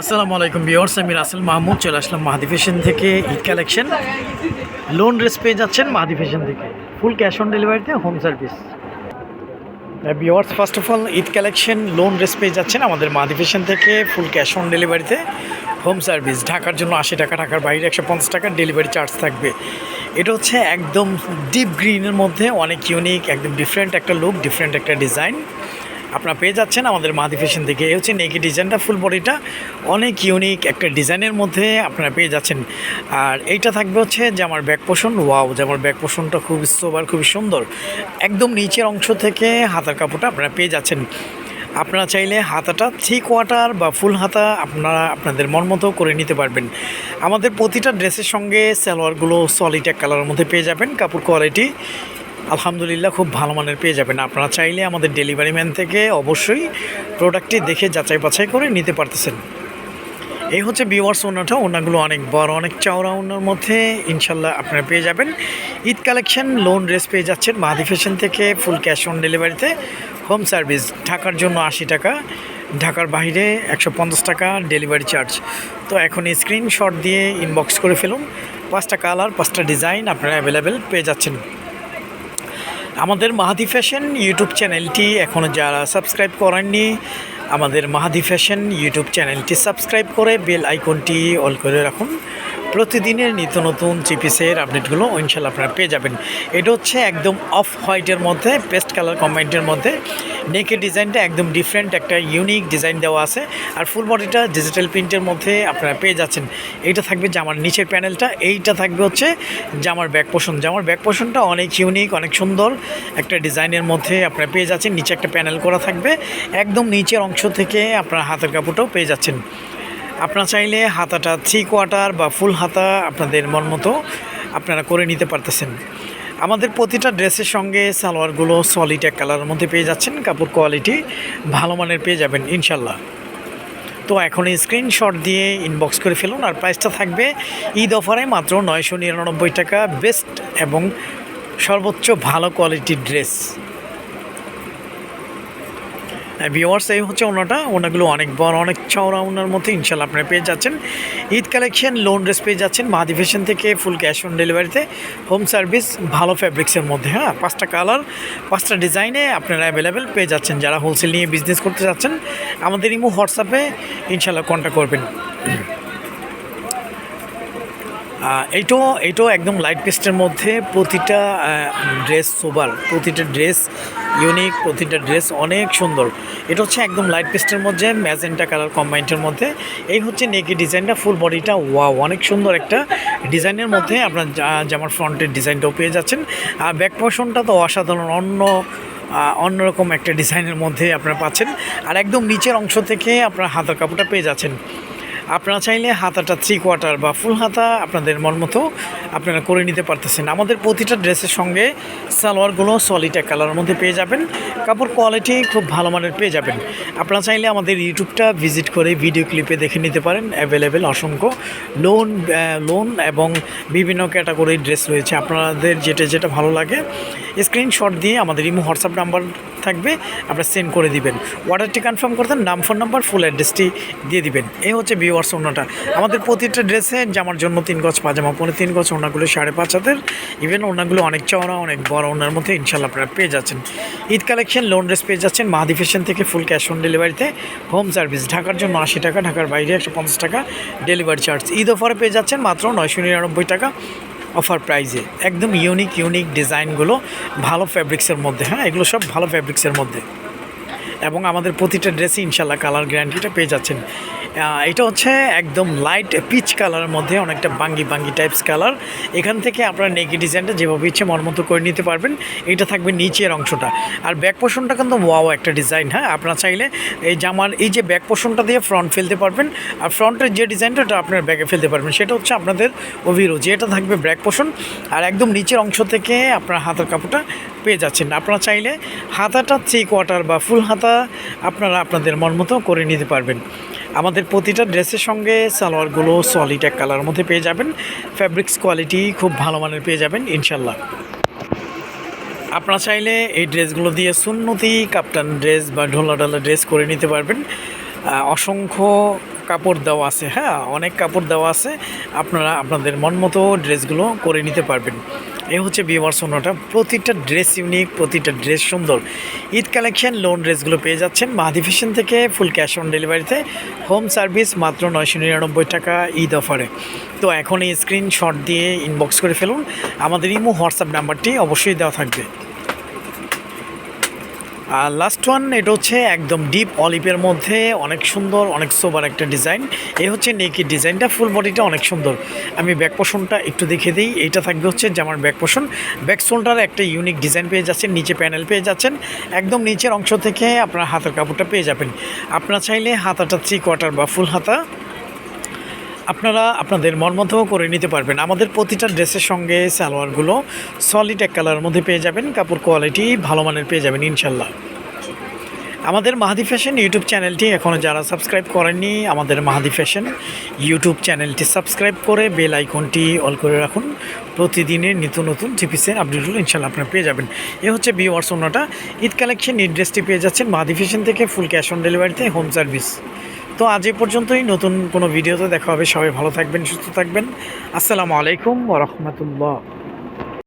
আসসালামু আলাইকুম বিয়ার্স আমি রাসেল মাহমুদ, চলে আসলাম মাহাদি ফ্যাশন থেকে ঈদ কালেকশন। লোন ড্রেস পেয়ে যাচ্ছেন মাহাদি ফ্যাশন থেকে। ফুল ক্যাশ অন ডেলিভারিতে home service viewers first of all Eid collection lawn dress পেয়ে যাচ্ছেন আমাদের মাহাদি ফ্যাশন থেকে ফুল ক্যাশ অন ডেলিভারিতে হোম সার্ভিস ঢাকার জন্য আশি টাকা, ঢাকার বাইরে একশো পঞ্চাশ টাকার ডেলিভারি চার্জ থাকবে। এটা হচ্ছে একদম ডিপ গ্রিনের মধ্যে, অনেক ইউনিক একদম ডিফারেন্ট একটা লুক ডিফারেন্ট একটা ডিজাইন আপনারা পেয়ে যাচ্ছেন আমাদের মাহাদি ফ্যাশন থেকে এই হচ্ছে নেকি ডিজাইনটা ফুল বডিটা অনেক ইউনিক একটা ডিজাইনের মধ্যে আপনারা পেয়ে যাচ্ছেন। আর এইটা থাকবে হচ্ছে যে আমার ব্যাক পোষণ ওয়াও যে আমার ব্যাক পোষণটা খুব সোবার খুবই সুন্দর। একদম নিচের অংশ থেকে হাতার কাপড়টা আপনারা পেয়ে যাচ্ছেন। আপনারা চাইলে হাতাটা থ্রি কোয়ার্টার বা ফুল হাতা আপনারা আপনাদের মন মতো করে নিতে পারবেন। আমাদের প্রতিটা ড্রেসের সঙ্গে সালোয়ারগুলো সলিড এক কালারের মধ্যে পেয়ে যাবেন, কাপড় কোয়ালিটি আলহামদুলিল্লাহ খুব ভালো মানের পেয়ে যাবেন। আপনারা চাইলে আমাদের ডেলিভারি ম্যান থেকে অবশ্যই প্রোডাক্টটি দেখে যাচাই বাছাই করে নিতে পারতেছেন। এই হচ্ছে বিওয়ার্স ওনাটা, ওনাগুলো অনেক বড়, অনেক চওড়া, ওনার মধ্যে ইনশাল্লাহ আপনারা পেয়ে যাবেন। ঈদ কালেকশন লোন ড্রেস পেয়ে যাচ্ছেন, মাহাদি ফ্যাশন থেকে ফুল ক্যাশ অন ডেলিভারিতে হোম সার্ভিস ঢাকার জন্য আশি টাকা, ঢাকার বাইরে একশো পঞ্চাশ টাকা ডেলিভারি চার্জ তো এখন স্ক্রিনশট দিয়ে ইনবক্স করে ফেলুন। পাঁচটা কালার পাঁচটা ডিজাইন আপনারা অ্যাভেলেবেল পেয়ে যাচ্ছেন। আমাদের মাহাদি ফ্যাশন ইউটিউব চ্যানেলটি এখনও যারা সাবস্ক্রাইব করেননি, আমাদের মাহাদি ফ্যাশন ইউটিউব চ্যানেলটি সাবস্ক্রাইব করে বেল আইকনটি অল করে রাখুন। প্রতিদিনের নিত্য নতুন চিপিসের আপডেটগুলো ইনশাল্লাহ আপনারা পেয়ে যাবেন। এটা হচ্ছে একদম অফ হোয়াইটের মধ্যে পেস্ট কালার কম্বাইন্ডের মধ্যে। নেকের ডিজাইনটা একদম ডিফারেন্ট একটা ইউনিক ডিজাইন দেওয়া আছে। আর ফুল বডিটা ডিজিটাল প্রিন্টের মধ্যে আপনারা পেয়ে যাচ্ছেন। এইটা থাকবে জামার নিচের প্যানেলটা এইটা থাকবে হচ্ছে জামার ব্যাক পোষণ জামার ব্যাক পোষণটা অনেক ইউনিক অনেক সুন্দর একটা ডিজাইনের মধ্যে আপনারা পেয়ে যাচ্ছেন। নিচে একটা প্যানেল করা থাকবে। একদম নিচের অংশ থেকে আপনারা হাতের কাপড়টাও পেয়ে যাচ্ছেন। আপনারা চাইলে হাতাটা থ্রি কোয়ার্টার বা ফুল হাতা আপনাদের মন মতো আপনারা করে নিতে পারতেছেন। আমাদের প্রতিটা ড্রেসের সঙ্গে সালোয়ারগুলো সলিড এক কালারের মধ্যে পেয়ে যাচ্ছেন। কাপড় কোয়ালিটি ভালো মানের পেয়ে যাবেন ইনশাল্লাহ তো এখন স্ক্রিনশট দিয়ে ইনবক্স করে ফেলুন আর প্রাইসটা থাকবে ঈদ অফারে মাত্র নয়শো নিরানব্বই টাকা। বেস্ট এবং সর্বোচ্চ ভালো কোয়ালিটির ড্রেস ভিওয়ার্স এই হচ্ছে ওনাটা। ওনাগুলো অনেক বড়, অনেক চওড়া ওনার মধ্যে ইনশাল্লাহ আপনারা পেয়ে যাচ্ছেন। ঈদ কালেকশন লোন ড্রেস পেয়ে যাচ্ছেন। মাহাদি ফ্যাশন থেকে ফুল ক্যাশ অন ডেলিভারিতে হোম সার্ভিস ভালো ফ্যাব্রিক্সের মধ্যে হ্যাঁ? পাঁচটা কালার পাঁচটা ডিজাইনে আপনারা অ্যাভেলেবেল পেয়ে যাচ্ছেন। যারা হোলসেল নিয়ে বিজনেস করতে যাচ্ছেন, আমাদের ইমো হোয়াটসঅ্যাপে ইনশাল্লাহ কন্ট্যাক্ট করবেন। এইটাও এইটাও একদম লাইট পেস্টের মধ্যে প্রতিটা ড্রেস সোবার প্রতিটা ড্রেস ইউনিক প্রতিটা ড্রেস অনেক সুন্দর। এটা হচ্ছে একদম লাইট পেস্টের মধ্যে ম্যাজেন্টা কালার কম্বাইন্ডের মধ্যে। এই হচ্ছে নেকি ডিজাইনটা ফুল বডিটা ওয়াও অনেক সুন্দর একটা ডিজাইনের মধ্যে আপনার জামার ফ্রন্টের ডিজাইনটাও পেয়ে যাচ্ছেন। আর ব্যাক পোর্শনটা তো অসাধারণ, অন্য অন্যরকম একটা ডিজাইনের মধ্যে আপনারা পাচ্ছেন। আর একদম নিচের অংশ থেকে আপনার হাতার কাপড়টা পেয়ে যাচ্ছেন। আপনারা চাইলে হাতাটা থ্রি কোয়ার্টার বা ফুল হাতা আপনাদের মন মতো আপনারা করে নিতে পারতেছেন। আমাদের প্রতিটা ড্রেসের সঙ্গে সালোয়ারগুলো এক কালারের মধ্যে পেয়ে যাবেন। কাপড় কোয়ালিটি খুব ভালো মানের পেয়ে যাবেন। আপনারা চাইলে আমাদের ইউটিউবটা ভিজিট করে ভিডিও ক্লিপে দেখে নিতে পারেন। অ্যাভেলেবেল অসংখ্য লোন লোন এবং বিভিন্ন ক্যাটাগরির ড্রেস রয়েছে। আপনাদের যেটা যেটা ভালো লাগে স্ক্রিনশট দিয়ে আমাদের ইমো, হোয়াটসঅ্যাপ নাম্বার থাকবে, আপনারা সেন্ড করে দিবেন। অর্ডারটি কনফার্ম করতেন নাম ফোন নাম্বার ফুল অ্যাড্রেসটি দিয়ে দিবেন। এই হচ্ছে ভিওয়ার্স ওনাটা আমাদের প্রতিটা ড্রেসে জামার জন্য তিন গজ পাজামা, পরে তিন গজ ওনাগুলো সাড়ে পাঁচ হাতের। ইভেন ওনাগুলো অনেক চওড়া, অনেক বড় ওনার মধ্যে ইনশাল্লাহ আপনারা পেয়ে যাচ্ছেন। ঈদ কালেকশন লোন ড্রেস পেয়ে যাচ্ছেন। মাহাদি ফ্যাশন থেকে ফুল ক্যাশ অন ডেলিভারিতে হোম সার্ভিস ঢাকার জন্য আশি টাকা, ঢাকার বাইরে একশো পঞ্চাশ টাকা ডেলিভারি চার্জ ঈদ অফারে পেয়ে যাচ্ছেন মাত্র নয়শো নিরানব্বই টাকা। অফার প্রাইজে। একদম ইউনিক ইউনিক ডিজাইনগুলো ভালো ফ্যাব্রিক্সের মধ্যে হ্যাঁ? এগুলো সব ভালো ফ্যাব্রিক্সের মধ্যে। এবং আমাদের প্রতিটা ড্রেসে ইনশাল্লাহ কালার গ্যারান্টিটা পেয়ে যাচ্ছেন। এটা হচ্ছে একদম লাইট পিচ কালারের মধ্যে অনেকটা বাঙ্গি বাঙ্গি টাইপস কালার এখান থেকে আপনারা নেকি ডিজাইনটা যেভাবে ইচ্ছে মন মতো করে নিতে পারবেন, এটা থাকবে নিচের অংশটা। আর ব্যাক পোর্শনটা কিন্তু ওয়াও একটা ডিজাইন হ্যাঁ? আপনারা চাইলে এই জামার, এই যে ব্যাক পোর্শনটা দিয়ে ফ্রন্ট ফেলতে পারবেন, আর ফ্রন্টের যে ডিজাইনটা ওটা আপনার ব্যাগে ফেলতে পারবেন, সেটা হচ্ছে আপনাদের অভিরুচি। এটা থাকবে ব্যাক পোর্শন আর একদম নিচের অংশ থেকে আপনার হাতের কাপড়টা পেয়ে যাচ্ছেন। আপনারা চাইলে হাতাটা থ্রি কোয়ার্টার বা ফুল হাতা আপনারা আপনাদের মন মতো করে নিতে পারবেন। আমাদের প্রতিটা ড্রেসের সঙ্গে সালোয়ারগুলো সলিড এক কালারের মধ্যে পেয়ে যাবেন। ফ্যাব্রিক্স কোয়ালিটি খুব ভালো মানের পেয়ে যাবেন ইনশাল্লাহ আপনারা চাইলে এই ড্রেসগুলো দিয়ে সুন্নতি কাপ্তান ড্রেস বা ঢোলা ঢালা ড্রেস করে নিতে পারবেন। অসংখ্য কাপড় দেওয়া আছে হ্যাঁ অনেক কাপড় দেওয়া আছে। আপনারা আপনাদের মন মতো ড্রেসগুলো করে নিতে পারবেন। এ হচ্ছে বিমার সোনাটা প্রতিটা ড্রেস ইউনিক প্রতিটা ড্রেস সুন্দর। ঈদ কালেকশন লোন ড্রেসগুলো পেয়ে যাচ্ছেন। মাহাদি ফ্যাশন থেকে ফুল ক্যাশ অন ডেলিভারিতে হোম সার্ভিস মাত্র নয়শো নিরানব্বই টাকা ঈদ অফারে। তো এখন এই স্ক্রিনশট দিয়ে ইনবক্স করে ফেলুন। আমাদের ইমো, হোয়াটসঅ্যাপ নাম্বারটি অবশ্যই দেওয়া থাকবে। আর লাস্ট ওয়ান এটা হচ্ছে একদম ডিপ অলিভের মধ্যে অনেক সুন্দর, অনেক সোবার একটা ডিজাইন এই হচ্ছে নেকি ডিজাইনটা ফুল বডিটা অনেক সুন্দর। আমি ব্যাক পোষণটা একটু দেখে দিই। এইটা থাকবে হচ্ছে যে আমার ব্যাক পোষণ ব্যাক সোলটার একটা ইউনিক ডিজাইন পেয়ে যাচ্ছেন, নিচে প্যানেল পেয়ে যাচ্ছেন। একদম নিচের অংশ থেকে আপনার হাতের কাপড়টা পেয়ে যাবেন। আপনার চাইলে হাতাটা থ্রি কোয়ার্টার বা ফুল হাতা আপনারা আপনাদের মন মতো করে নিতে পারবেন। আমাদের প্রতিটা ড্রেসের সঙ্গে সালোয়ারগুলো সলিড এক কালারের মধ্যে পেয়ে যাবেন। কাপড় কোয়ালিটি ভালো মানের পেয়ে যাবেন ইনশাল্লাহ আমাদের মাহাদি ফ্যাশন ইউটিউব চ্যানেলটি এখনও যারা সাবস্ক্রাইব করেননি, আমাদের মাহাদি ফ্যাশন ইউটিউব চ্যানেলটি সাবস্ক্রাইব করে বেল আইকনটি অল করে রাখুন। প্রতিদিনের নিত্য নতুন জিপিসের আপডেটগুলো ইনশাল্লাহ আপনারা পেয়ে যাবেন। এ হচ্ছে বিওয়ার্স ওনাটা ঈদ কালেকশন ঈদ ড্রেসটি পেয়ে যাচ্ছেন মাহাদি ফ্যাশন থেকে ফুল ক্যাশ অন ডেলিভারিতে হোম সার্ভিস তো আজ এই পর্যন্তই। নতুন কোনো ভিডিওতে দেখা হবে। সবাই ভালো থাকবেন, সুস্থ থাকবেন। আসসালামু আলাইকুম ওরহমতুল্লাহ